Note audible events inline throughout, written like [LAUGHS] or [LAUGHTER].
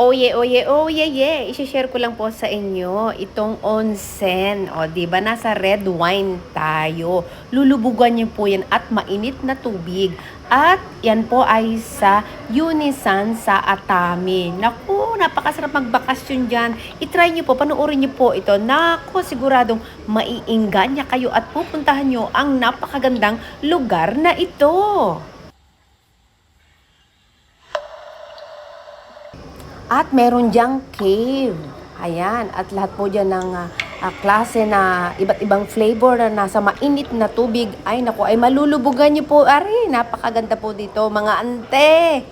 Oye, oye, oye, ye. I-share ko lang po sa inyo itong onsen. O, di ba nasa red wine tayo. Lulubugan niyo po yan at mainit na tubig. At yan po ay sa Unisan sa Atami. Naku, napakasarap magbakasyon dyan. I-try niyo po, panoorin niyo po ito. Naku, siguradong maiingganya kayo at pupuntahan niyo ang napakagandang lugar na ito. At meron diyang cave. Ayan. At lahat po dyan ng ah, ah, klase na iba't ibang flavor na nasa mainit na tubig. Ay, naku, ay malulubugan niyo po. Ari, napakaganda po dito, mga ante.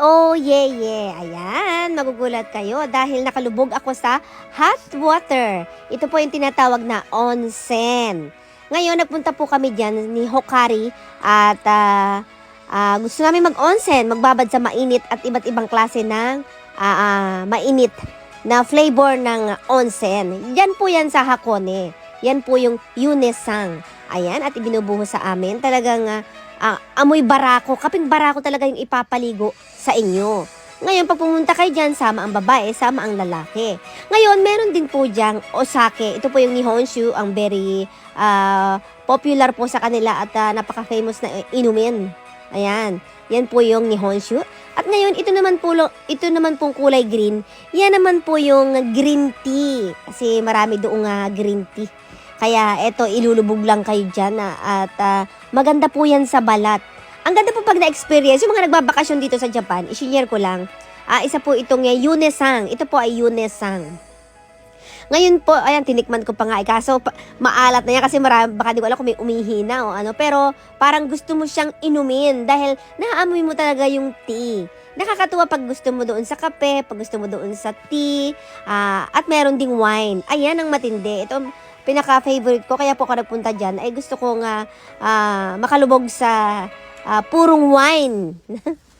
Oye, oye, oye, ye. Ayan, magugulat kayo dahil nakalubog ako sa hot water. Ito po yung tinatawag na onsen. Ngayon, nagpunta po kami dyan ni Hokari at ah, ah, gusto namin mag-onsen, magbabad sa mainit at iba't ibang klase ng ah, ah, mainit na flavor ng onsen. Yan po yan sa Hakone. Yan po yung Yunesang. Ayan, at ibinubuhos sa amin. Talagang ah, ah, amoy barako, kaping barako talaga yung ipapaligo sa inyo. Ngayon, pag pumunta kayo dyan, sama ang babae, sama ang lalaki. Ngayon, meron din po dyan osake. Ito po yung Nihonshu, ang very ah, popular po sa kanila at ah, napaka-famous na inumin. Ayan. Yan po yung Nihonshu. At ngayon, ito naman po, ito naman pong kulay green. Yan naman po yung green tea. Kasi marami doong ah, green tea. Kaya eto, ilulubog lang kayo dyan ah, at ah, maganda po yan sa balat. Ang ganda po pag na-experience, yung mga nagbabakasyon dito sa Japan, i-share ko lang. Ah, isa po itong uh, Yunesang. Ito po ay Yunesang. Ngayon po, ayan, tinikman ko pa nga. eh, Kaso, pa- maalat na yan kasi marami, baka di ko alam kung may umihina o ano. Pero, parang gusto mo siyang inumin dahil naaamoy mo talaga yung tea. Nakakatuwa pag gusto mo doon sa kape, pag gusto mo doon sa tea, ah, at meron ding wine. Ayan ang matindi. Ito, pinaka-favorite ko, kaya po ako nagpunta dyan, ay gusto kong ah, ah, makalubog sa ah, purong wine. [LAUGHS]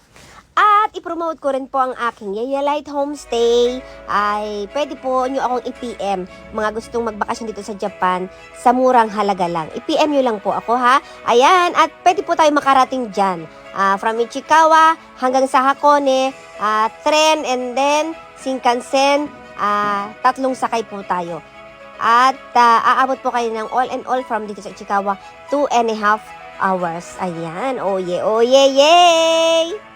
At ipromote ko rin po ang aking Yayalite Homestay. Ay pwede po nyo akong i-PM mga gustong magbakasyon dito sa Japan sa murang halaga lang. I-PM nyo lang po ako ha. Ayan, at pwede po tayo makarating dyan. Ah, from Ichikawa hanggang sa Hakone, ah, tren and then Shinkansen, ah, tatlong sakay po tayo. At ah, aabot po kayo ng all and all from dito sa Ichikawa, two and a half hours. Ayan, oh yeah, oh yeah, yay!